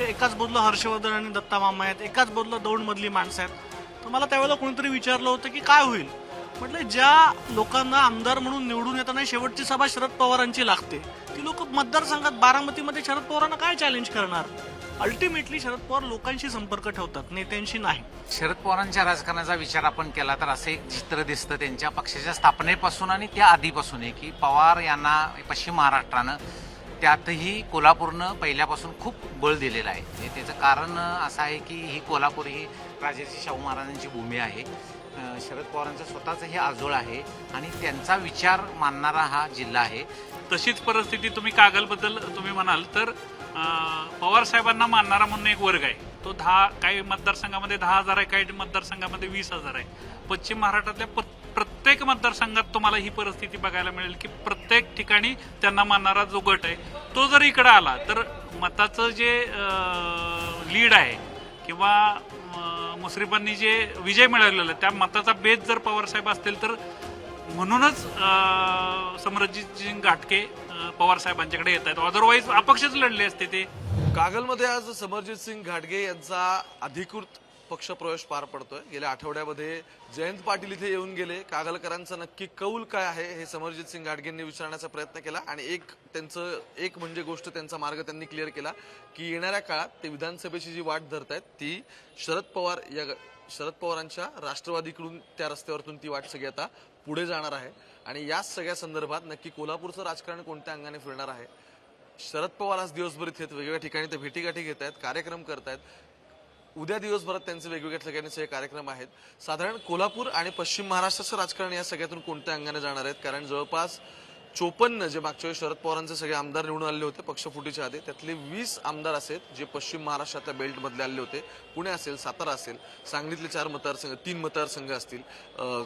एकाच बाजूला हर्षवर्धन आणि दत्ता मामा आहेत एकाच बाजूला दोन मधली माणसं आहेत. तर मला त्यावेळेला कोणीतरी विचारलं होतं की काय होईल? म्हटलं ज्या लोकांना आमदार म्हणून निवडून येताना शेवटची सभा शरद पवारांची लागते ती लोक मतदारसंघात बारामतीमध्ये शरद पवारांना काय चॅलेंज करणार? अल्टिमेटली शरद पवार लोकांशी संपर्क ठेवतात नेत्यांशी नाही. शरद पवारांच्या राजकारणाचा विचार आपण केला तर असं एक चित्र दिसतं त्यांच्या पक्षाच्या स्थापनेपासून आणि त्या आधीपासून आहे की पवार यांना पश्चिम महाराष्ट्रानं त्यातही कोल्हापूरनं पहिल्यापासून खूप बळ दिलेलं आहे. म्हणजे त्याचं कारण असं आहे की ही कोल्हापूर ही राजाची शाहू महाराजांची भूमी आहे. शरद पवारांचं स्वतःचं हे आजोळ आहे आणि त्यांचा विचार मानणारा हा जिल्हा आहे. तशीच परिस्थिती तुम्ही कागलबद्दल तुम्ही म्हणाल तर पवार साहेबांना मानणारा म्हणून एक वर्ग आहे. तो दहा काही मतदारसंघामध्ये दहा हजार आहे काही मतदारसंघामध्ये वीस हजार आहे. पश्चिम महाराष्ट्रातल्या प्रत्येक मतदारसंघात तुम्हाला ही परिस्थिती बघायला मिळेल की प्रत्येक ठिकाणी त्यांना मानणारा जो गट आहे तो जर इकडे आला तर मताचं जे लीड आहे किंवा अं, मुश्रीफांनी जे विजय मिळवलेला आहे त्या मताचा बेस जर पवारसाहेब असतील तर म्हणूनच समरजितसिंग घाटके पवारसाहेबांच्याकडे पवार साहेबांच्याकडे येत आहेत. अदरवाईज अपक्षच लढले असते ते. कागलमध्ये आज समरजित सिंग घाटगे यांचा अधिकृत पक्षप्रवेश पार पडतोय. गेल्या आठवड्यामध्ये जयंत पाटील इथे येऊन गेले. कागलकरांचा नक्की कौल काय आहे हे समरजित सिंग घाटगेंनी विचारण्याचा प्रयत्न केला आणि एक त्यांचं एक म्हणजे गोष्ट त्यांचा मार्ग त्यांनी क्लिअर केला की येणाऱ्या काळात ते विधानसभेची जी वाट धरतायत ती शरद पवार या शरद पवारांच्या राष्ट्रवादीकडून त्या रस्त्यावरतून ती वाट सगळी आता पुढे जाणार आहे. आणि या सगळ्या संदर्भात नक्की कोल्हापूरचं राजकारण कोणत्या अंगाने फिरणार आहे? शरद पवार आज दिवसभर इथे वेगवेगळ्या ठिकाणी ते भेटीगाठी घेत आहेत कार्यक्रम करतायत. उद्या दिवसभरात त्यांचे वेगवेगळ्या ठिकाणी हे कार्यक्रम आहेत. साधारण कोल्हापूर आणि पश्चिम महाराष्ट्राचं राजकारण या सगळ्यातून कोणत्या अंगाने जाणार आहेत? कारण जवळपास चोपन्न जे मागच्या वेळी शरद पवारांचे सगळे आमदार निवडून आले होते पक्षफुटीच्या आधी. त्यातले वीस आमदार असेल जे पश्चिम महाराष्ट्रातल्या बेल्टमधले आले होते. पुणे असेल सातारा असेल सांगलीतले चार मतदारसंघ तीन मतदारसंघ असतील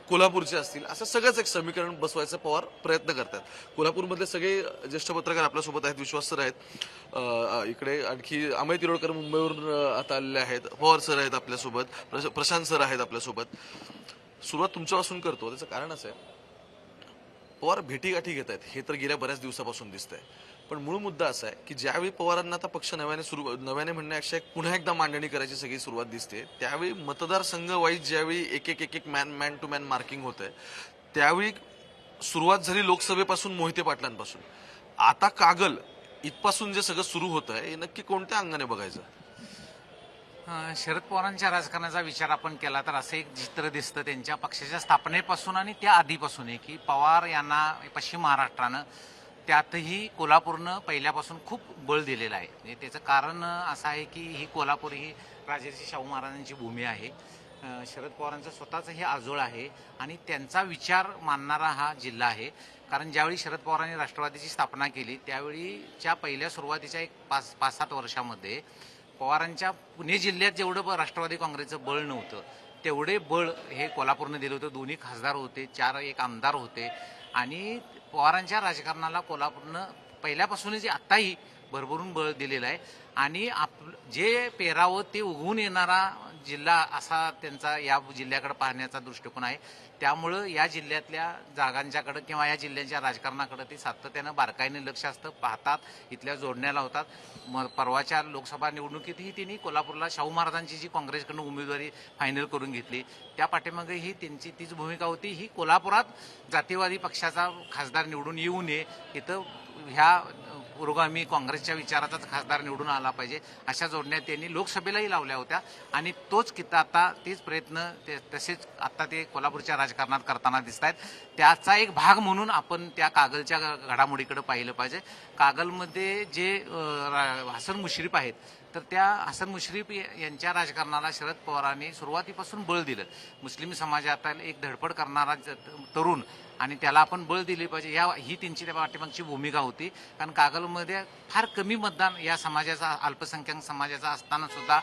कोल्हापूरचे असतील असं सगळंच एक समीकरण बसवायचा पवार प्रयत्न करतात. कोल्हापूरमधले सगळे ज्येष्ठ पत्रकार आपल्यासोबत आहेत विश्वास सर आहेत इकडे आणखी अमय तिरोडकर मुंबईवरून आता आलेले आहेत. पवार सर आहेत आपल्यासोबत प्रश- प्रशांत सर आहेत आपल्यासोबत. सुरुवात तुमच्यापासून करतो. त्याचं कारण असं आहे पवार भेटीगाठी घेत आहेत. हे तर गेल्या बऱ्याच दिवसापासून दिसतंय. पण मूळ मुद्दा असा आहे की ज्यावेळी पवारांना आता पक्ष नव्याने सुरू नव्याने म्हणण्यापेक्षा पुन्हा एकदा मांडणी करायची सगळी सुरुवात दिसते त्यावेळी मतदारसंघ वाईज ज्यावेळी एक एक एक एक man man to man marking होत आहे त्यावेळी सुरुवात झाली लोकसभेपासून मोहिते पाटलांपासून. आता कागल इथपासून जे सगळं सुरू होत आहे हे नक्की कोणत्या अंगाने बघायचं? शरद पवारांच्या राजकारणाचा विचार आपण केला तर असं एक चित्र दिसतं त्यांच्या पक्षाच्या स्थापनेपासून आणि त्या आधीपासून आहे की पवार यांना पश्चिम महाराष्ट्रानं त्यातही कोल्हापूरनं पहिल्यापासून खूप बळ दिलेलं आहे. म्हणजे त्याचं कारण असं आहे की ही कोल्हापूर ही राजेशी शाहू महाराजांची भूमी आहे. शरद पवारांचं स्वतःचं हे आजोळ आहे आणि त्यांचा विचार मानणारा हा जिल्हा आहे. कारण ज्यावेळी शरद पवारांनी राष्ट्रवादीची स्थापना केली त्यावेळीच्या पहिल्या सुरुवातीच्या एक पाच पाच सात वर्षामध्ये पवारांच्या पुणे जिल्ह्यात जेवढं राष्ट्रवादी काँग्रेसचं बळ नव्हतं तेवढे बळ हे कोल्हापूरनं दिलं होतं. दोन्ही खासदार होते चार एक आमदार होते. आणि पवारांच्या राजकारणाला कोल्हापूरनं पहिल्यापासूनच आत्ताही भरभरून बळ दिलेलं आहे. आणि आप जे पेरावं ते उगवून येणारा जिल्हा असा त्यांचा या जिल्ह्याकडे पाहण्याचा दृष्टिकोन आहे. त्यामुळं या जिल्ह्यातल्या जागांच्याकडं किंवा या जिल्ह्यांच्या राजकारणाकडे ते सातत्यानं बारकाईने लक्ष असतं पाहतात इथल्या जोडण्या लावतात. म परवाच्या लोकसभा निवडणुकीतही त्यांनी कोल्हापूरला शाहू महाराजांची जी काँग्रेसकडून उमेदवारी फायनल करून घेतली त्या पाठीमागे ही त्यांची तीच भूमिका होती. ही कोल्हापुरात जातीवादी पक्षाचा खासदार निवडून येऊ नये. इथं ह्या पुरोगामी काँग्रेसच्या विचाराचाच खासदार निवडून आला पाहिजे. अशा जोडण्या त्यांनी लोकसभेलाही लावल्या होत्या. आणि तोच किता आता तेच प्रयत्न ते तसेच आता ते कोल्हापूरच्या राजकारणात करताना दिसत आहेत त्याचा एक भाग म्हणून आपण त्या कागलच्या घडामोडीकडे पाहिलं पाहिजे. कागलमध्ये जे रा- हसन मुश्रीफ आहेत तर त्या हसन मुश्रीफ यांच्या राजकारणाला शरद पवारांनी सुरुवातीपासून बळ दिलं. मुस्लिम समाजातील एक धडपड करणारा ज- तरुण आणि त्याला आपण बळ दिले पाहिजे या ही त्यांची त्या पाठीमागची भूमिका होती. कारण कागलमध्ये फार कमी मतदान या समाजाचा अल्पसंख्याक समाजाचा असताना सुद्धा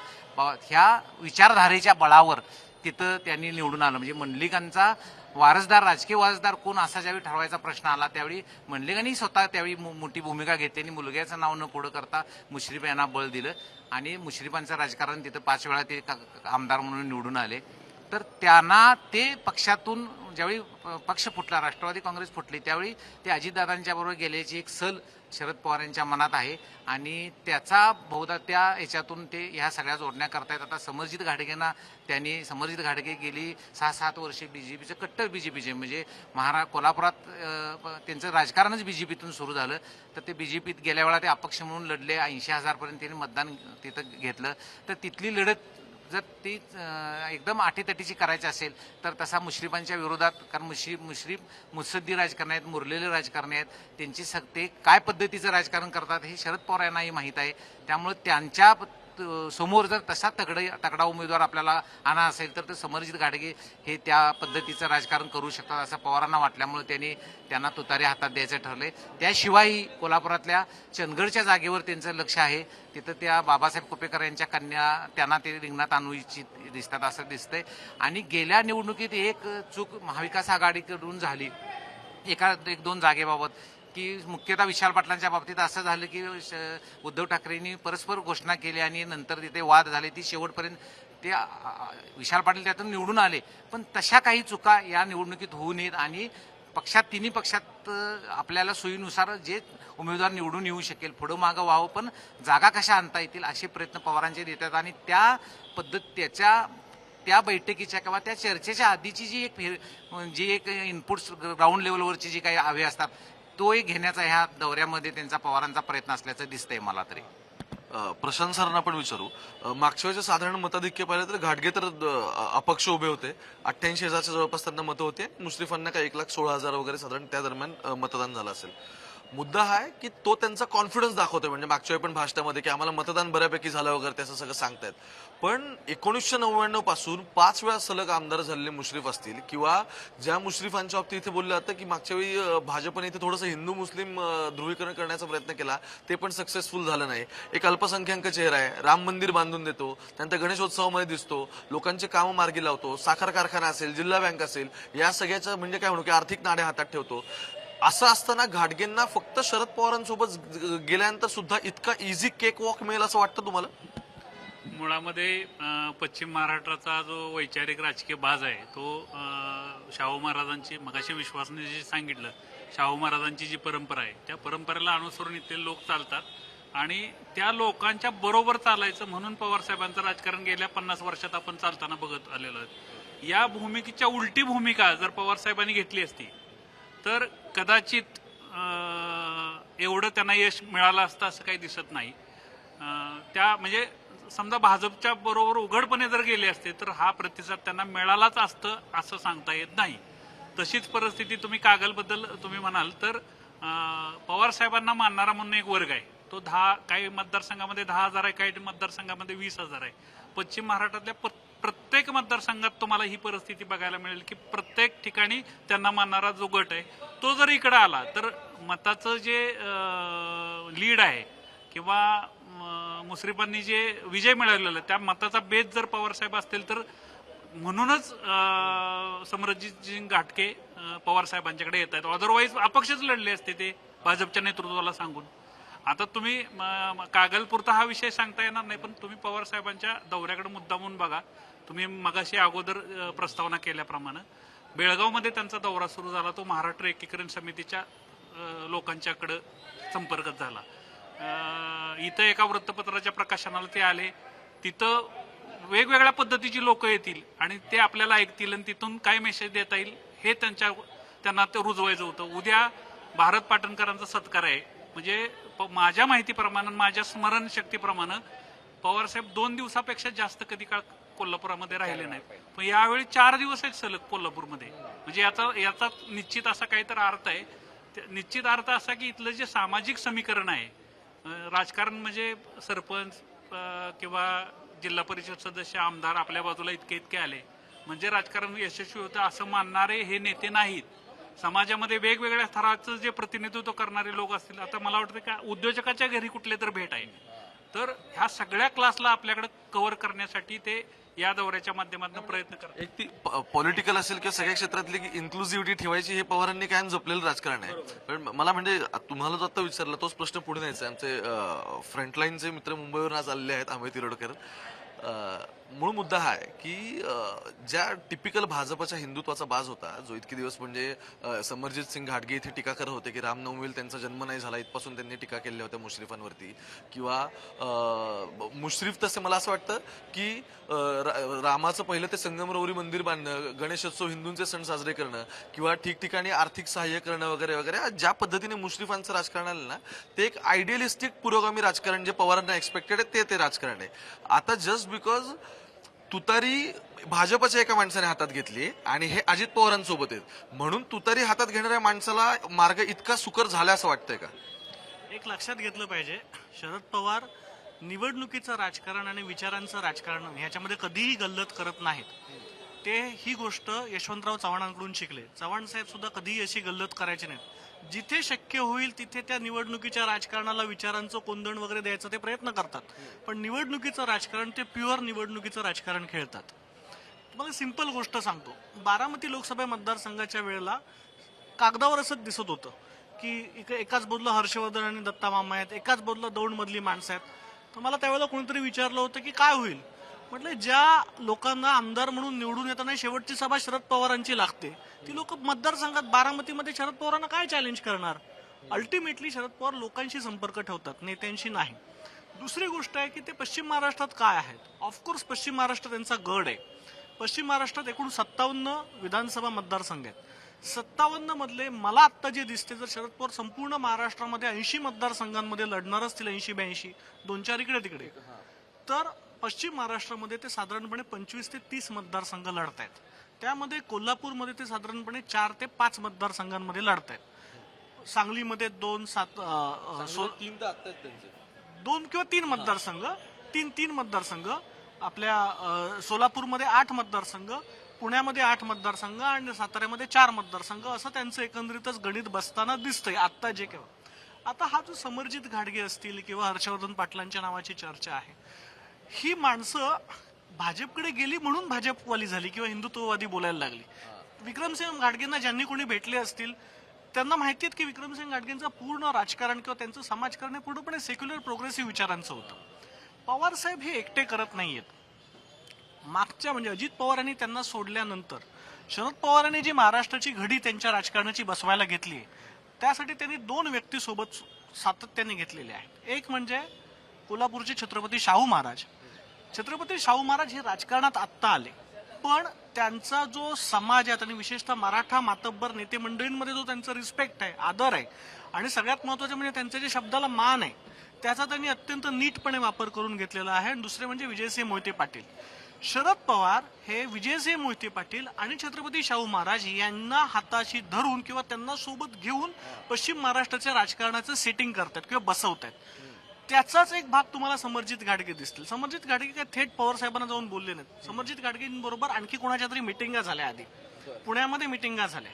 ह्या विचारधारेच्या बळावर तिथं त्यांनी निवडून आलं. म्हणजे मंडलिकांचा वारसदार राजकीय वारसदार कोण असा ज्यावेळी ठरवायचा प्रश्न आला त्यावेळी मंडलिकांनी स्वतः त्यावेळी मो- मोठी भूमिका घेतली आणि मुलग्याचं नाव न पुढं करता मुश्रीफ यांना बळ दिलं. आणि मुश्रीफांचं राजकारण तिथं पाच वेळा ते आमदार म्हणून निवडून आले. तर त्यांना ते पक्षातून ज्यावेळी प- पक्ष फुटला राष्ट्रवादी काँग्रेस फुटली त्यावेळी ते अजितदादांच्या बरोबर गेल्याची एक सल शरद पवार यांच्या मनात आहे. आणि त्याचा बहुधा त्या याच्यातून ते ह्या सगळ्या जोडण्या करतायत. आता समरजित घाडगेंना त्यांनी समरजित घाडगे गेली सहा सात वर्षे बी जे पीचे कट्टर बी जे पीचे म्हणजे महारा कोल्हापुरात त्यांचं राजकारणच बी जे पीतून सुरू झालं. तर ते बी जे पीत गेल्या वेळा ते अपक्ष म्हणून लढले. ऐंशी हजारपर्यंत त्यांनी मतदान तिथं घेतलं. तर तिथली लढत जर ती एकदम आटीतटीची करायची असेल तर तसा मुश्रीफांच्या विरोधात कारण मुश्रीफ मुश्रीफ मुत्सद्दी राजकारण आहेत मुरलेले राजकारणी आहेत त्यांची सग ते काय पद्धतीचं राजकारण करतात हे शरद पवार यांनाही माहीत आहे. त्यामुळे त्यांच्या समोर जर तसा तगड तगडा उमेदवार आपल्याला आणा असेल तर ते समरजित घाडगे हे त्या पद्धतीचं राजकारण करू शकतात असं पवारांना वाटल्यामुळे त्यांनी त्यांना तुतारे हातात द्यायचं ठरले त्याशिवायही कोल्हापुरातल्या चंदगडच्या जागेवर त्यांचं लक्ष आहे. तिथं त्या बाबासाहेब कुपेकर यांच्या कन्या त्यांना ते रिंगणात आणू इच्छित दिसतात असं दिसतंय. आणि गेल्या निवडणुकीत एक चूक महाविकास आघाडीकडून झाली. एका एक दोन जागेबाबत की मुख्यतः विशाल पाटलांच्या बाबतीत असं झालं की श- उद्धव ठाकरेंनी परस्पर घोषणा केली आणि नंतर तिथे वाद झाले. ती शेवटपर्यंत ते विशाल पाटील त्यातून निवडून आले. पण तशा काही चुका या निवडणुकीत होऊ नयेत आणि पक्षात तिन्ही पक्षात आपल्याला सोयीनुसार जे उमेदवार निवडून येऊ शकेल पुढं मागं व्हावं. पण जागा कशा आणता येतील असे प्रयत्न पवारांचे देतात आणि त्या पद्धत त्याच्या त्या बैठकीच्या किंवा त्या चर्चेच्या आधीची जी एक फेर- जी एक इनपुट्स ग्राउंड लेवलवरची जी काही हवे असतात तोही घेण्याचा ह्या दौऱ्यामध्ये त्यांचा पवारांचा प्रयत्न असल्याचं दिसतंय मला तरी. प्रशांत सरांना आपण विचारू. मागच्या वेळेचे साधारण मताधिक्य पाहिलं तर घाटगे तर अपक्ष उभे होते. अठ्ठ्याऐंशी हजारच्या जवळपास त्यांना मतं होते. मुश्रीफांना काही एक लाख सोळा हजार वगैरे साधारण त्या दरम्यान मतदान झालं असेल. मुद्दा हा आहे की तो त्यांचा कॉन्फिडन्स दाखवतोय. म्हणजे मागच्या वेळी पण भाषणामध्ये की आम्हाला मतदान बऱ्यापैकी झालं वगैरे त्याचं सगळं सांगतायत. पण एकोणीसशे नव्याण्णवपासून पाच वेळा सलग आमदार झालेले मुश्रीफ असतील किंवा ज्या मुश्रीफांच्या बाबतीत इथे बोललं जातं की मागच्या वेळी भाजपने इथे थोडंसं हिंदू मुस्लिम ध्रुवीकरण करण्याचा प्रयत्न केला ते पण सक्सेसफुल झालं नाही. एक अल्पसंख्याक चेहरा आहे राम मंदिर बांधून देतो त्यानंतर गणेशोत्सवामध्ये दिसतो लोकांचे कामं मार्गी लावतो साखर कारखाना असेल जिल्हा बँक असेल या सगळ्याचं म्हणजे काय म्हणू की आर्थिक नाणे हातात ठेवतो. असं असताना घाटगेंना फक्त शरद पवारांसोबत गेल्यानंतर सुद्धा इतका इझी केक वॉक मिळेल असं वाटतं तुम्हाला? मुळामध्ये पश्चिम महाराष्ट्राचा जो वैचारिक राजकीय बाज आहे तो शाहू महाराजांची मगाशी विश्वासने जे सांगितलं शाहू महाराजांची जी परंपरा आहे त्या परंपरेला अनुसरून इथले लोक चालतात. आणि त्या लोकांच्या बरोबर चालायचं म्हणून पवार साहेबांचं राजकारण गेल्या पन्नास वर्षात आपण चालताना बघत आलेलो आहोत. या भूमिकेच्या उलटी भूमिका जर पवार साहेबांनी घेतली असती तर कदाचित एवढं त्यांना यश मिळालं असतं असं काही दिसत नाही. त्या म्हणजे समजा भाजपच्या बरोबर उघडपणे जर गेले असते तर हा प्रतिसाद त्यांना मिळालाच असतं असं सांगता येत नाही. तशीच परिस्थिती तुम्ही कागलबद्दल तुम्ही म्हणाल तर पवार साहेबांना मानणारा म्हणून एक वर्ग आहे. तो दहा काही मतदारसंघामध्ये दहा हजार आहे काही मतदारसंघामध्ये वीस हजार आहे. पश्चिम महाराष्ट्रातल्या प्रत्येक मतदारसंघात तुम्हाला ही परिस्थिती बघायला मिळेल की प्रत्येक ठिकाणी त्यांना मानणारा जो गट आहे तो जर इकडे आला तर मताचं जे लीड आहे किंवा मुश्रीफांनी जे विजय मिळवलेला त्या मताचा बेस जर पवार साहेब असतील तर म्हणूनच समरजितसिंग घाटके पवार साहेबांच्याकडे येत आहेत अदरवाईज अपक्षच लढले असते ते भाजपच्या नेतृत्वाला सांगून. आता तुम्ही म, कागलपुरता हा विषय सांगता येणार नाही पण तुम्ही पवार साहेबांच्या दौऱ्याकडे मुद्दामून बघा. तुम्ही मगाशी अगोदर प्रस्तावना केल्याप्रमाणे बेळगावमध्ये त्यांचा दौरा सुरू झाला. तो महाराष्ट्र एकीकरण समितीच्या लोकांच्याकडं संपर्कात झाला. इथं एका वृत्तपत्राच्या प्रकाशनाला ते आले. तिथं वेगवेगळ्या पद्धतीची लोक येतील आणि ते आपल्याला ऐकतील आणि तिथून काय मेसेज देता येईल हे त्यांच्या त्यांना ते रुजवायचं होतं. उद्या भारत पाटणकरांचा सत्कार आहे. म्हणजे प- माझ्या माहितीप्रमाणे माझ्या स्मरणशक्तीप्रमाणे पवारसाहेब दोन दिवसापेक्षा जास्त कधी काळ कोल्हापुरामध्ये राहिले नाहीत. पण यावेळी चार दिवस आहेत सलग कोल्हापूरमध्ये. म्हणजे याचा याचा निश्चित असा काहीतरी अर्थ आहे. ते- निश्चित अर्थ असा की इथलं जे सामाजिक समीकरण आहे राजकारण म्हणजे सरपंच किंवा जिल्हा परिषद सदस्य आमदार आपल्या बाजूला इतके इतके आले. म्हणजे राजकारण यशस्वी होतं असं मानणारे हे नेते नाहीत. समाजामध्ये वेगवेगळ्या स्तराचं जे प्रतिनिधित्व करणारे लोक असतील आता मला वाटतं का उद्योजकाच्या घरी कुठले तर भेट आहे. तर ह्या सगळ्या क्लासला आपल्याकडे कव्हर करण्यासाठी ते या दौऱ्याच्या माध्यमातून प्रयत्न करतात. एक ती पॉलिटिकल असेल किंवा सगळ्या क्षेत्रातली इन्क्लुझिव्हिटी ठेवायची हे पवारांनी कायम जपलेलं राजकारण आहे. पण मला म्हणजे तुम्हाला जो आता विचारला तोच प्रश्न पुढे न्यायचा आहे. आमचे फ्रंटलाईनचे मित्र मुंबईवरून आज आलेले आहेत अमित तिरोडकर. मूळ मुद्दा हा आहे की ज्या टिपिकल भाजपच्या हिंदुत्वाचा बाज होता जो इतके दिवस म्हणजे समरजित सिंग घाटगे इथे टीका करत होते की रामनवमीला त्यांचा जन्म नाही झाला इथपासून त्यांनी टीका केल्या होत्या मुश्रीफांवरती किंवा मुश्रीफ तसे मला असं वाटतं की रामाचं पहिलं ते संगमरवरी मंदिर बांधणं गणेशोत्सव हिंदूंचे सण साजरे करणं किंवा ठिकठिकाणी आर्थिक सहाय्य करणं वगैरे वगैरे ज्या पद्धतीने मुश्रीफांचं राजकारण आलं ना ते एक आयडियलिस्टिक पुरोगामी राजकारण जे पवारांना एक्सपेक्टेड आहे ते ते राजकारण आहे. आता जस्ट बिकॉज तुतारी भाजपच्या एका माणसाने हातात घेतली आणि हे अजित पवारांसोबत आहेत. म्हणून तुतारी हातात घेणाऱ्या माणसाला मार्ग इतका सुकर झाला असं वाटतंय का? एक लक्षात घेतलं पाहिजे शरद पवार निवडणुकीचं राजकारण आणि विचारांचं राजकारण ह्याच्यामध्ये कधीही गल्लत करत नाहीत. ते ही गोष्ट यशवंतराव चव्हाणांकडून शिकले. चव्हाण साहेब सुद्धा कधीही अशी गल्लत करायची नाहीत. जिथे शक्य होईल तिथे त्या निवडणुकीच्या राजकारणाला विचारांचं कोंदण वगैरे द्यायचं ते प्रयत्न करतात. पण निवडणुकीचं राजकारण ते प्युअर निवडणुकीचं राजकारण खेळतात. मला सिंपल गोष्ट सांगतो. बारामती लोकसभा मतदारसंघाच्या वेळेला कागदावर असंच दिसत होतं की इकडे एकाच बाजूला हर्षवर्धन आणि दत्ता मामा आहेत एकाच बाजूला दोन मधली माणसं आहेत. तर मला त्यावेळेला कोणीतरी विचारलं होतं की काय होईल? म्हटलं ज्या लोकांना आमदार म्हणून निवडून येताना शेवटची सभा शरद पवारांची लागते ती लोक मतदारसंघात बारामतीमध्ये शरद पवारांना काय चॅलेंज करणार? अल्टिमेटली शरद पवार लोकांशी संपर्क ठेवतात नेत्यांशी नाही. दुसरी गोष्ट आहे की ते पश्चिम महाराष्ट्रात काय आहेत? ऑफकोर्स पश्चिम महाराष्ट्र त्यांचा गड आहे. पश्चिम महाराष्ट्रात एकूण सत्तावन्न विधानसभा मतदारसंघ आहेत. सत्तावन्न मधले मला आत्ता जे दिसते जर शरद पवार संपूर्ण महाराष्ट्रामध्ये ऐंशी मतदारसंघांमध्ये लढणार असतील ऐंशी ब्याऐंशी दोन चार इकडे तिकडे. तर पश्चिम महाराष्ट्रामध्ये ते साधारणपणे पंचवीस ते तीस मतदारसंघ लढत आहेत. त्यामध्ये कोल्हापूरमध्ये ते साधारणपणे चार ते पाच मतदारसंघांमध्ये लढत आहेत. सांगलीमध्ये दोन सात सो- दोन किंवा तीन मतदारसंघ तीन तीन मतदारसंघ आपल्या सोलापूरमध्ये आठ मतदारसंघ पुण्यामध्ये आठ मतदारसंघ आणि साताऱ्यामध्ये चार मतदारसंघ असं त्यांचं एकंदरीतच गणित बसताना दिसतंय आत्ता जे केव्हा आता हा जो समरजित घाडगे असतील किंवा हर्षवर्धन पाटलांच्या नावाची चर्चा आहे ही माणसं भाजपकडे गेली म्हणून भाजपवाली झाली किंवा हिंदुत्ववादी बोलायला लागली. विक्रमसिंह घाडगेंना ज्यांनी कोणी भेटले असतील त्यांना माहिती आहे की विक्रमसिंह घाटगेंचं पूर्ण राजकारण किंवा त्यांचं समाजकारण हे पूर्णपणे सेक्युलर प्रोग्रेसिव्ह विचारांचं होतं. पवार साहेब हे एकटे करत नाहीयेत. मागच्या म्हणजे अजित पवारांनी त्यांना सोडल्यानंतर शरद पवारांनी जी महाराष्ट्राची घडी त्यांच्या राजकारणाची बसवायला घेतली आहे त्यासाठी त्यांनी दोन व्यक्ती सोबत सातत्याने घेतलेले आहेत. एक म्हणजे कोल्हापूरचे छत्रपती शाहू महाराज. छत्रपती शाहू महाराज हे राजकारणात आत्ता आले. पण त्यांचा जो समाज आहे आणि विशेषतः मराठा मातब्बर नेते मंडळींमध्ये जो त्यांचा रिस्पेक्ट आहे आदर आहे आणि सगळ्यात महत्त्वाचे म्हणजे त्यांच्या जे शब्दाला मान आहे त्याचा त्यांनी अत्यंत नीटपणे वापर करून घेतलेला आहे. आणि दुसरे म्हणजे विजयसिंह मोहिते पाटील. शरद पवार हे विजयसिंह मोहिते पाटील आणि छत्रपती शाहू महाराज यांना हाताशी धरून किंवा त्यांना सोबत घेऊन पश्चिम महाराष्ट्राच्या राजकारणाचं सेटिंग करतात किंवा बसवतात. त्याचाच एक भाग तुम्हाला समरजित घाटगे दिसतील. समरजित घाटगे काय थेट पवार साहेबांना जाऊन बोलले नाहीत. समरजित घाटगेंबरोबर आणखी कोणाच्या तरी मिटिंगा झाल्या आधी. पुण्यामध्ये मिटिंगा झाल्या.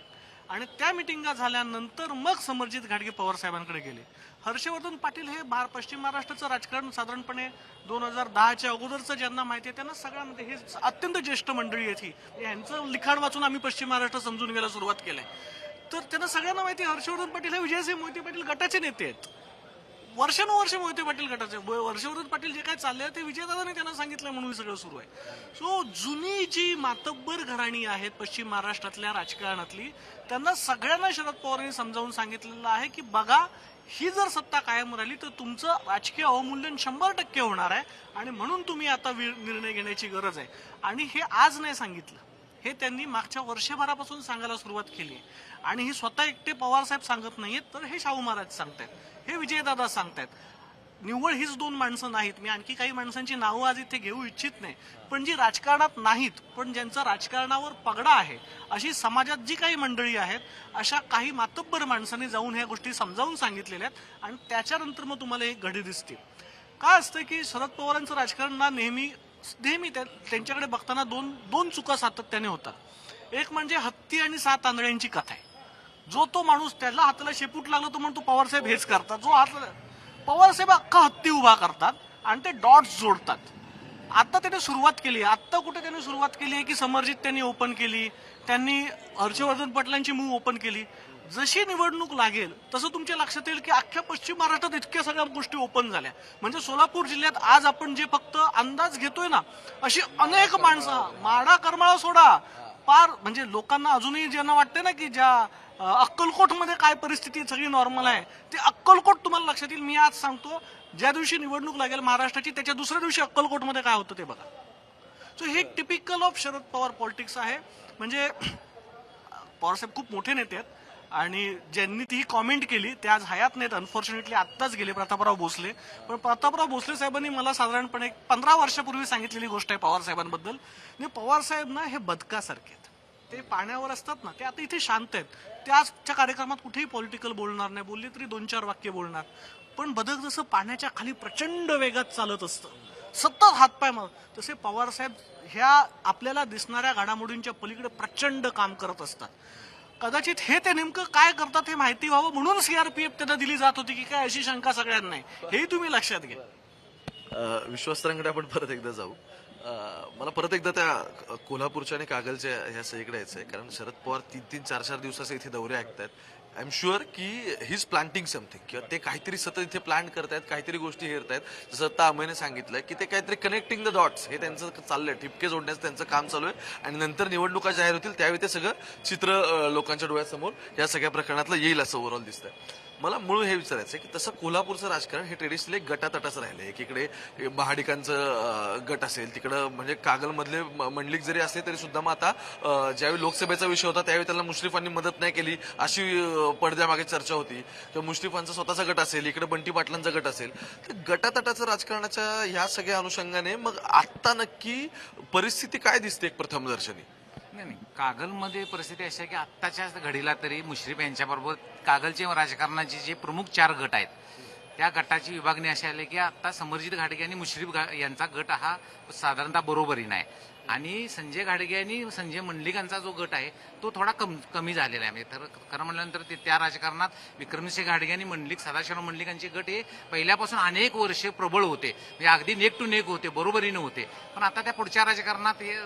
आणि त्या मिटिंगा झाल्यानंतर मग समरजित घाटगे पवार साहेबांकडे गेले. हर्षवर्धन पाटील हे भार पश्चिम महाराष्ट्राचं राजकारण साधारणपणे दोन हजार दहाच्या अगोदरचं ज्यांना माहिती आहे त्यांना सगळ्यांमध्ये हे अत्यंत ज्येष्ठ मंडळी आहेत ही. म्हणजे यांचं लिखाण वाचून आम्ही पश्चिम महाराष्ट्र समजून घ्यायला सुरुवात केलंय. तर त्यांना सगळ्यांना माहिती आहे हर्षवर्धन पाटील हे विजयसिंह मोहिते पाटील गटाचे नेते आहेत. वर्षानुवर्ष मोहिते पाटील गटाचे वर्षवर्धन पाटील जे काय चाललंय ते विजयदादाने त्यांना सांगितलं म्हणून हे सगळं सुरू आहे. सो जुनी जी मातब्बर घराणी आहेत पश्चिम महाराष्ट्रातल्या राजकारणातली त्यांना सगळ्यांना शरद पवारांनी समजावून सांगितलेलं आहे की बघा ही जर सत्ता कायम राहिली तर तुमचं राजकीय अवमूल्यन शंभर टक्के होणार आहे आणि म्हणून तुम्ही आता वि- निर्णय घेण्याची गरज आहे. आणि हे आज नाही सांगितलं. हे त्यांनी मागच्या वर्षभरापासून सांगायला सुरुवात केली आणि ही स्वतः एकटे पवार साहेब सांगत नाहीयेत तर हे शाहू महाराज सांगतायत. हे विजयदादा सांगतायत. निव्वळ हीच दोन माणसं नाहीत. मी आणखी काही माणसांची नावं आज इथे घेऊ इच्छित नाही. पण जी राजकारणात नाहीत पण ज्यांचा राजकारणावर पगडा आहे अशी समाजात जी काही मंडळी आहेत अशा काही मातब्बर माणसांनी जाऊन ह्या गोष्टी समजावून सांगितलेल्या आहेत आणि त्याच्यानंतर मग तुम्हाला एक घडी दिसते. काय असतं की शरद पवारांचं राजकारण ना नेहमी नेहमी त्यांच्याकडे बघताना दोन दोन चुका सातत्याने होतात. एक म्हणजे हत्ती आणि सात तांदळ्यांची कथा आहे. जो तो माणूस त्याला हाताला शेपूट लागला तो म्हणतो तो साहेब हेच करतात. जो हात पवारसाहेब अख्खा हत्ती उभा करतात आणि ते डॉट्स जोडतात. आता त्याने सुरुवात केली आहे. आत्ता कुठे त्यांनी सुरुवात केली आहे की समर्जित त्यांनी ओपन केली त्यांनी हर्षवर्धन पटलांची मूव ओपन केली. जशी निवडणूक लागेल तसं तुमच्या लक्षात येईल की अख्ख्या पश्चिम महाराष्ट्रात इतक्या सगळ्या गोष्टी ओपन झाल्या. म्हणजे सोलापूर जिल्ह्यात आज आपण जे फक्त अंदाज घेतोय ना अशी अनेक माणसं माडा करमाळा सोडा पार म्हणजे लोकांना अजूनही ज्यांना वाटते ना की ज्या अक्कलकोटमध्ये काय परिस्थिती सगळी नॉर्मल आहे ते अक्कलकोट तुम्हाला लक्षात येईल मी आज सांगतो ज्या दिवशी निवडणूक लागेल महाराष्ट्राची त्याच्या दुसऱ्या दिवशी अक्कलकोटमध्ये काय होतं ते बघा. सो हे typical of Sharad Pawar politics आहे. म्हणजे पवारसाहेब खूप मोठे नेते आहेत. आणि ज्यांनी ती कॉमेंट केली ते आज हयात नाहीत. अनफॉर्च्युनेटली आत्ताच गेले प्रतापराव भोसले. पण प्रतापराव भोसले साहेबांनी मला साधारणपणे एक पंधरा वर्षापूर्वी सांगितलेली गोष्ट आहे पवार साहेबांबद्दल. आणि पवार साहेब ना हे बदकासारखे आहेत. ते पाण्यावर असतात ना ते आता इथे शांत आहेत. ते आजच्या कार्यक्रमात कुठेही पॉलिटिकल बोलणार नाही. बोलले तरी दोन चार वाक्य बोलणार. पण बदक जसं पाण्याच्या खाली प्रचंड वेगात चालत असतं सतत हातपाय मग तसे पवारसाहेब ह्या आपल्याला दिसणाऱ्या घडामोडींच्या पलीकडे प्रचंड काम करत असतात. कदाचित हे ते नेमकं काय करतात हे माहिती व्हावं म्हणून सीआरपीएफ त्यांना दिली जात होती की काय अशी शंका सगळ्यांना आहे. हेही तुम्ही लक्षात घ्या. अ, विश्वासरांकडे आपण परत एकदा जाऊ. मला परत एकदा त्या कोल्हापूरच्या आणि कागलच्या ह्या सगळीकडे यायचं आहे. कारण शरद पवार तीन तीन चार चार दिवसाचे इथे दौरे ऐकतात आय एम शुअर की ही प्लांटिंग समथिंग किंवा ते काहीतरी सतत इथे प्लांट करतायत काहीतरी गोष्टी हेरतायत. जसं आता अमयने सांगितलं की ते काहीतरी कनेक्टिंग द डॉट्स हे त्यांचं चाललंय. ठिपके जोडण्याचं त्यांचं काम चालू आहे. आणि नंतर निवडणुका जाहीर होतील त्यावेळी ते सगळं चित्र लोकांच्या डोळ्यासमोर या सगळ्या प्रकरणातलं येईल असं ओव्हरऑल दिसतंय. मला मूळ हे विचारायचं आहे की तसं कोल्हापूरचं राजकारण हे ट्रेडिशनली एक गटातटाचं राहिलं एकीकडे महाडिकांचं गट असेल तिकडं म्हणजे कागलमधले म- मंडलिक जरी असले तरी सुद्धा मग आता ज्यावेळी लोकसभेचा विषय होता त्यावेळी त्याला मुश्रीफांनी मदत नाही केली अशी पडद्यामागे चर्चा होती. किंवा मुश्रीफांचा स्वतःचा गट असेल इकडे बंटी पाटलांचा गट असेल. तर गटातटाचं राजकारणाच्या ह्या सगळ्या अनुषंगाने मग आत्ता नक्की परिस्थिती काय दिसते एक प्रथमदर्शनी? नाही नाही. कागलमध्ये परिस्थिती अशी आहे की आत्ताच्या घडीला तरी मुश्रीफ यांच्याबरोबर कागलचे राजकारणाचे जे प्रमुख चार गट आहेत त्या गटाची विभागणी अशी आली की आता समरजित घाडगे आणि मुश्रीफ यांचा गट हा साधारणतः बरोबरीनं आहे. आणि संजय घाडगे आणि संजय मंडलिकांचा जो गट आहे तो थोडा कम कमी झालेला आहे. म्हणजे तर खरं म्हणल्यानंतर ते त्या राजकारणात विक्रमसिंह घाडगे आणि मंडलिक सदाशिवराव मंडलिकांचे गट हे पहिल्यापासून अनेक वर्षे प्रबळ होते. म्हणजे अगदी नेक टू नेक होते बरोबरीनं होते. पण आता त्या पुढच्या राजकारणात हे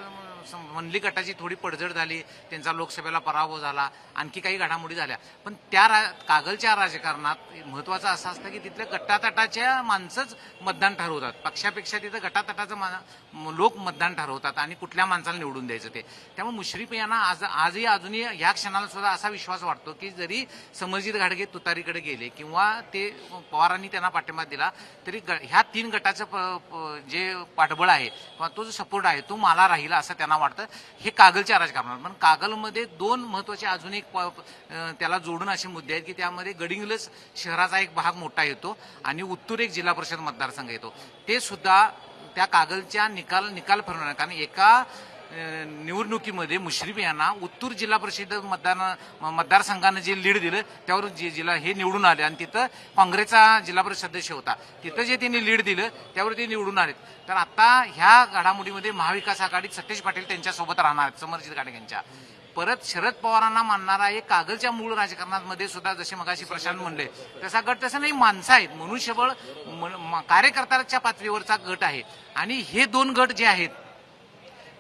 मनली गटाची थोडी पडझड झाली त्यांचा लोकसभेला पराभव झाला आणखी काही घडामोडी झाल्या. पण त्या रा- कागलच्या राजकारणात महत्वाचं असं असतं की तिथल्या गटातटाच्या माणसंच मतदान ठरवतात. पक्षापेक्षा तिथं गटातटाचं मा- लोक मतदान ठरवतात आणि कुठल्या माणसाला निवडून द्यायचं ते. त्यामुळे मुश्रीफ यांना आज आजही अजूनही या क्षणाला सुद्धा असा विश्वास वाटतो की जरी समरजित घाडगे तुतारीकडे गेले किंवा ते पवारांनी त्यांना पाठिंबा दिला तरी ग- ह्या तीन गटाचं प- जे पाठबळ आहे किंवा तो जो सपोर्ट आहे तो मला राहील असं त्यांना वाटतं. हे कागलच्या राजकारणावर पण कागलमध्ये दोन महत्त्वाचे अजून एक प- त्याला जोडून असे मुद्दे आहेत की त्यामध्ये गडिंग्लज शहराचा एक भाग मोठा येतो आणि उत्तूर एक जिल्हा परिषद मतदारसंघ येतो. ते सुद्धा त्या कागलच्या निकाल निकाल फिरवणार. कारण एका निवडणुकीमध्ये मुश्रीफ यांना उत्तूर जिल्हा परिषद मतदान मतदारसंघानं जे लीड दिलं त्यावर जे जिल्हा हे निवडून आले आणि तिथं काँग्रेसचा जिल्हा परिषद सदस्य होता. तिथं जे त्यांनी लीड दिलं त्यावर ते निवडून आलेत. तर आता ह्या घडामोडीमध्ये महाविकास आघाडीत सतेज पाटील त्यांच्यासोबत राहणार आहेत समरजित गाडे यांच्या. परत शरद पवारांना मानणारा एक कागलच्या मूळ राजकारणामध्ये सुद्धा जसे मगाशी प्रशांत म्हणले तसा गट तसं नाही माणसं आहेत. मनुष्यबळ म- कार्यकर्त्याच्या पातळीवरचा गट आहे. आणि हे दोन गट जे आहेत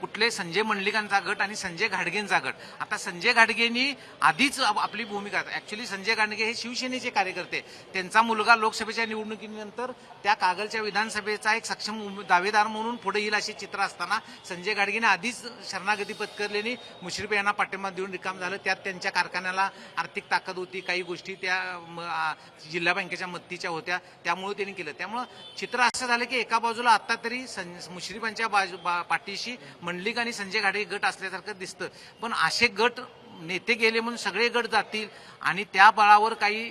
कुठले संजय मंडलिकांचा गट आणि संजय घाडगेंचा गट. आता संजय घाडगेंनी आधीच आपली भूमिका ऍक्च्युली संजय घाडगे हे शिवसेनेचे कार्यकर्ते. त्यांचा मुलगा लोकसभेच्या निवडणुकीनंतर त्या कागलच्या विधानसभेचा एक सक्षम दावेदार म्हणून पुढे येईल अशी चित्र असताना संजय घाडगेने आधीच शरणागती पत्करलेली मुश्रीफ यांना पाठिंबा देऊन रिकाम झालं. त्यात त्यांच्या कारखान्याला आर्थिक ताकद होती काही गोष्टी त्या म, जिल्हा बँकेच्या मदतीच्या होत्या. त्यामुळे त्यांनी केलं. त्यामुळं चित्र असं झालं की एका बाजूला आता तरी सं- मुश्रीफांच्या बाजू बा- पाठीशी मंडलिक आणि संजय घाडगे गट असल्यासारखं दिसतं. पण असे गट नेते गेले म्हणून सगळे गट जातील आणि त्या बळावर काही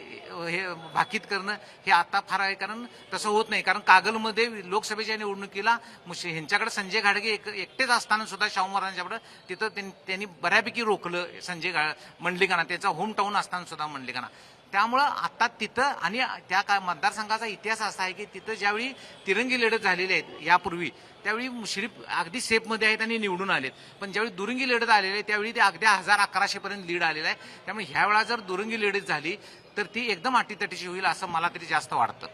हे भाकीत करणं हे आता फार आहे. कारण तसं होत नाही. कारण कागलमध्ये लोकसभेच्या निवडणुकीला ह्यांच्याकडे संजय घाडगे एक- एकटेच असताना सुद्धा शाहू महाराजांच्याकडे तिथं त्यां- त्यांनी बऱ्यापैकी रोखलं संजय घा मंडलिकांना. त्याचा होम टाऊन असताना सुद्धा मंडलिकांना. त्यामुळं आता तिथं आणि त्या का मतदारसंघाचा इतिहास असा आहे की तिथं ज्यावेळी तिरंगी लढत झालेली आहेत यापूर्वी त्यावेळी मुश्रीफ अगदी सेफमध्ये आहेत आणि निवडून आलेत. पण ज्यावेळी दुरंगी लढत आलेली आहे त्यावेळी ते अगदी हजार अकराशे पर्यंत लीड आलेलं आहे. त्यामुळे ह्या वेळा जर दुरंगी लढत झाली तर ती एकदम अटीतटीची होईल असं मला तरी जास्त वाटतं.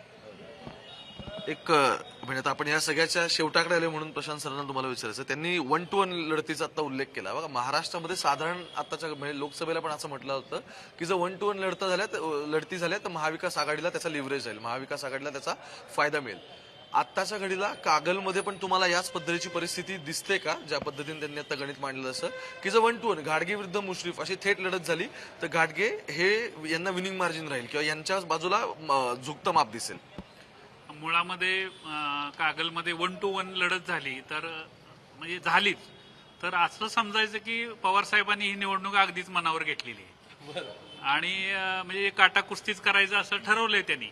एक म्हणजे आता आपण या सगळ्याच्या शेवटाकडे आले म्हणून प्रशांत सरांना तुम्हाला विचारायचं त्यांनी वन टू वन लढतीचा आता उल्लेख केला. बघा महाराष्ट्रामध्ये साधारण आताच्या म्हणजे लोकसभेला पण असं म्हटलं होतं की जर वन टू वन लढता झाल्या लढती झाल्या तर महाविकास आघाडीला त्याचा लिव्हरेज जाईल महाविकास आघाडीला त्याचा फायदा मिळेल. आत्ताच्या घडीला कागलमध्ये पण तुम्हाला याच पद्धतीची परिस्थिती दिसते का? ज्या पद्धतीने त्यांनी आता गणित मांडलं असं की जर वन टू वन घाडगे विरुद्ध मुश्रीफ अशी थेट लढत झाली तर घाडगे हे यांना विनिंग मार्जिन राहील किंवा यांच्या बाजूला म, झुकतं माप दिसेल. मुळामध्ये कागलमध्ये वन टू वन लढत झाली तर म्हणजे झालीच. तर असं समजायचं की पवार साहेबांनी ही निवडणूक अगदीच मनावर घेतलेली आहे. आणि म्हणजे काटा कुस्तीच करायचं असं ठरवलंय त्यांनी.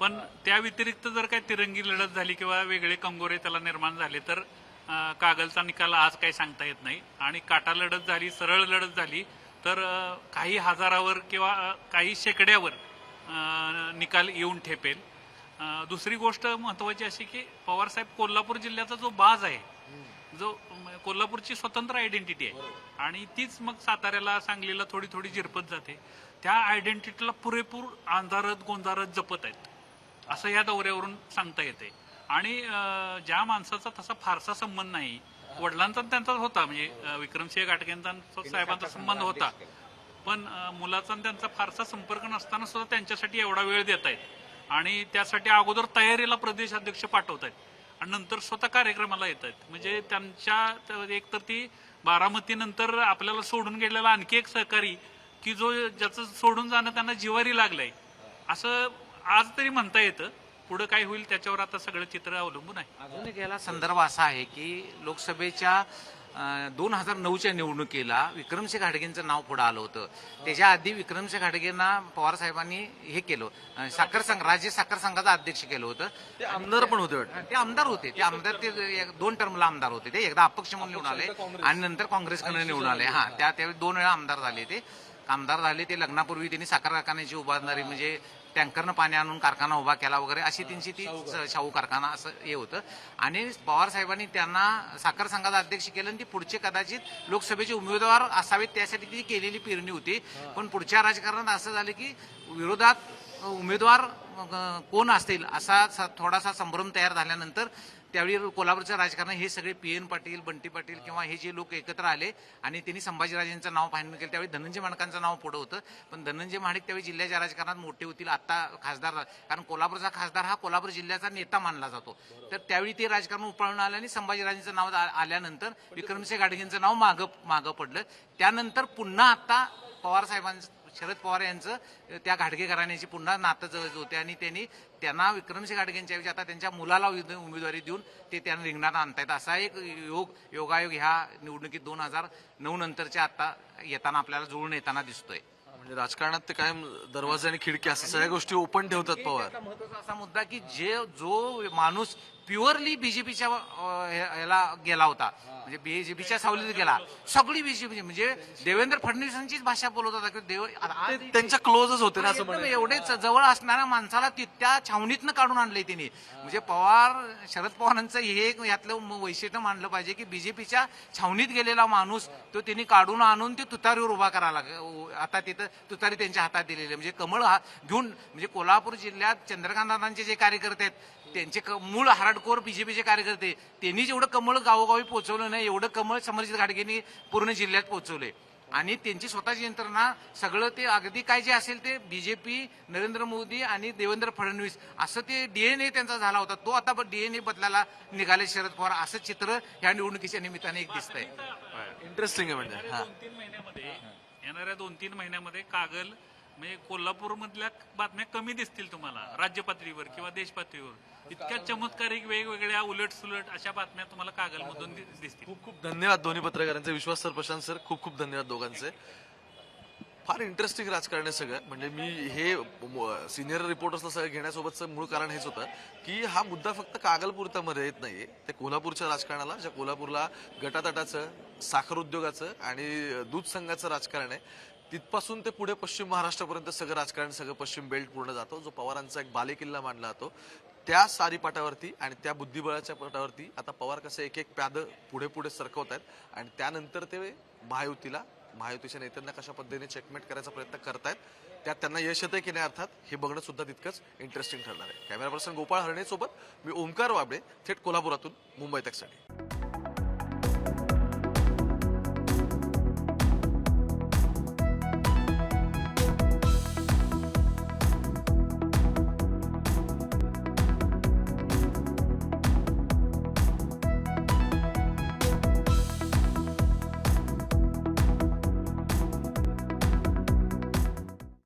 पण त्या व्यतिरिक्त जर काही तिरंगी लढत झाली किंवा वेगळे कंगोरे त्याला निर्माण झाले तर कागलचा निकाल आज काही सांगता येत नाही. आणि काटा लढत झाली सरळ लढत झाली तर काही हजारावर किंवा काही शेकड्यावर निकाल येऊन ठेपेल. दुसरी गोष्ट महत्वाची अशी की पवार साहेब कोल्हापूर जिल्ह्याचा जो बाज आहे जो कोल्हापूरची स्वतंत्र आयडेंटिटी आहे. आणि तीच मग साताऱ्याला सांगलीला थोडी थोडी झिरपत जाते. त्या आयडेंटिटीला पुरेपूर अंधारत गोंधारत जपत आहेत. असं या दौऱ्यावरून सांगता येते. आणि ज्या माणसाचा तसा फारसा संबंध नाही वडिलांचा आणि त्यांचाच होता. म्हणजे विक्रमसिंह घाटगेंचा साहेबांचा संबंध होता. पण मुलाचा त्यांचा फारसा संपर्क नसताना सुद्धा त्यांच्यासाठी एवढा वेळ देत आहेत आणि त्यासाठी अगोदर तयारीला प्रदेश अध्यक्ष पाठवत आहेत. आणि नंतर स्वतः कार्यक्रमाला येत आहेत. म्हणजे त्यांच्या एक तर ती बारामती नंतर आपल्याला सोडून गेलेला आणखी एक सहकारी की जो ज्याचं सोडून जाणं त्यांना जिवारी लागलंय. असं आज तरी म्हणता येतं. पुढे काय होईल त्याच्यावर आता सगळं चित्र अवलंबून आहे. अजून एक याला संदर्भ असा आहे की लोकसभेच्या दोन हजार नऊच्या निवडणुकीला विक्रमसिंह घाडगेंचं नाव पुढे आलं होतं. त्याच्या आधी विक्रमसिंह घाडगेंना पवार साहेबांनी हे केलं. साखर संघ राज्य साखर संघाचा अध्यक्ष केलं होतं. ते आमदार पण होते ते आमदार होते. ते आमदार ते दोन टर्मला आमदार होते ते. एकदा अपक्ष म्हणून निवडून आले आणि नंतर काँग्रेसकडे निवडून आले. हा त्या त्यावेळी दोन वेळा आमदार झाले ते. आमदार झाले ते लग्नापूर्वी त्यांनी साखर कारखान्याची उभारणारी म्हणजे टँकरनं पाणी आणून कारखाना उभा केला वगैरे अशी त्यांची ती शाहू कारखाना असं हे होतं. आणि पवार साहेबांनी त्यांना साखर संघाचा अध्यक्ष केलं आणि ती पुढचे कदाचित लोकसभेचे उमेदवार असावेत त्यासाठी ती केलेली पेरणी होती. पण पुढच्या राजकारणात असं झालं की विरोधात उमेदवार कोण असतील असा थोडासा संभ्रम तयार झाल्यानंतर त्यावेळी कोल्हापूरचं राजकारण हे सगळे पी एन पाटील बंटी पाटील किंवा हे जे लोक एकत्र आले आणि त्यांनी संभाजीराजेंचं नाव फायनल केलं त्यावेळी धनंजय माणकांचं नाव पुढं होतं. पण धनंजय माणिक त्यावेळी जिल्ह्याच्या राजकारणात मोठे होतील आता खासदार कारण कोल्हापूरचा खासदार हा कोल्हापूर जिल्ह्याचा नेता मानला जातो. तर त्यावेळी ते राजकारण उपाळून आलं आणि संभाजीराजेंचं नाव आल्यानंतर विक्रमसिंह गाडगेंचं नाव मागं मागं पडलं. त्यानंतर पुन्हा आता पवार साहेबांचं शरद पवार यांचं त्या घाडगे घराण्याची पुन्हा नातं जवळ होते आणि त्यांनी त्यांना विक्रमसिंह घाडगेंच्या ऐवजी आता त्यांच्या मुलाला उमेदवारी देऊन ते त्यांना रिंगणात आणतायत. असा एक योग योगायोग ह्या निवडणुकीत दोन हजार नऊ नंतरच्या आता येताना आपल्याला जुळून येताना दिसतोय. म्हणजे राजकारणात ते कायम दरवाजे आणि खिडकी असं सगळ्या गोष्टी ओपन ठेवतात पवार. महत्त्वाचा असा मुद्दा की जे जो माणूस प्युअरली बीजेपीच्या ह्याला गेला होता. म्हणजे बीजेपीच्या सावलीत गेला. सगळी बीजेपी म्हणजे देवेंद्र फडणवीसांचीच भाषा बोलत होता की देव त्यांच्या क्लोजच होते ना असं एकदम म्हणायचं एवढेच जवळ असणाऱ्या माणसाला ती- त्या छावणीतनं काढून आणलंय त्यांनी म्हणजे पवार शरद पवारांचं हे एक यातलं वैशिष्ट्य मानलं पाहिजे की बीजेपीच्या छावणीत गेलेला माणूस तो त्यांनी काढून आणून ते तुतारीवर उभा करायला आता तिथं तुतारी त्यांच्या हातात दिलेली. म्हणजे कमळ हा घेऊन म्हणजे कोल्हापूर जिल्ह्यात चंद्रकांतांचे जे कार्यकर्ते आहेत त्यांचे क- मूळ हार्डकोर बीजेपीचे कार्यकर्ते त्यांनी जेवढं कमळ गावोगावी पोहोचवलं नाही एवढं कमळ समर्जित घाटगेंनी पूर्ण जिल्ह्यात पोहोचवले आणि त्यांची स्वतःची यंत्रणा सगळं ते अगदी काय जे असेल ते बीजेपी नरेंद्र मोदी आणि देवेंद्र फडणवीस असं ते डीएनए त्यांचा झाला होता. तो आता डीएनए बदलायला निघाले शरद पवार असं चित्र ह्या निवडणुकीच्या निमित्ताने एक दिसतंय. इंटरेस्टिंग आहे म्हणजे. हा दोन तीन महिन्यामध्ये येणाऱ्या दोन तीन महिन्यामध्ये कागल म्हणजे कोल्हापूर मधल्या बातम्या कमी दिसतील तुम्हाला राज्य पातळीवर किंवा देश पातळीवर इतक्या चमत्कारिक वेगवेगळ्या उलट सुलट अशा बातम्या तुम्हाला कागल मधून दिसतील. खूप खूप धन्यवाद दोन्ही पत्रकारांचे. विश्वास सर प्रशांत सर खूप खूप धन्यवाद दोघांचे. फार इंटरेस्टिंग राजकारण आहे सगळं. म्हणजे मी हे सिनियर रिपोर्टर्सला सगळं घेण्यासोबतचं मूळ कारण हेच होतं की हा मुद्दा फक्त कागलपुरतामध्ये येत नाहीये. ते कोल्हापूरच्या राजकारणाला ज्या कोल्हापूरला गटातटाचं साखर उद्योगाचं आणि दूध संघाचं राजकारण आहे तिथपासून ते पुढे पश्चिम महाराष्ट्रापर्यंत सगळं राजकारण सगळं पश्चिम बेल्ट पूर्ण जातो. जो पवारांचा एक बालेकिल्ला मानला जातो त्या सारीपाटावरती आणि त्या बुद्धिबळाच्या पटावरती आता पवार कसं एक एक प्याद पुढे पुढे सरकवत आहेत आणि त्यानंतर ते महायुतीला महायुतीच्या नेत्यांना कशा पद्धतीने चेकमेट करायचा प्रयत्न करतायत त्यात त्यांना यश येतं की नाही अर्थात हे बघणं सुद्धा तितकंच इंटरेस्टिंग ठरणार आहे. कॅमेरा पर्सन गोपाळ हरणे सोबत मी ओंकार वाबळे थेट कोल्हापुरातून मुंबई तकसाठी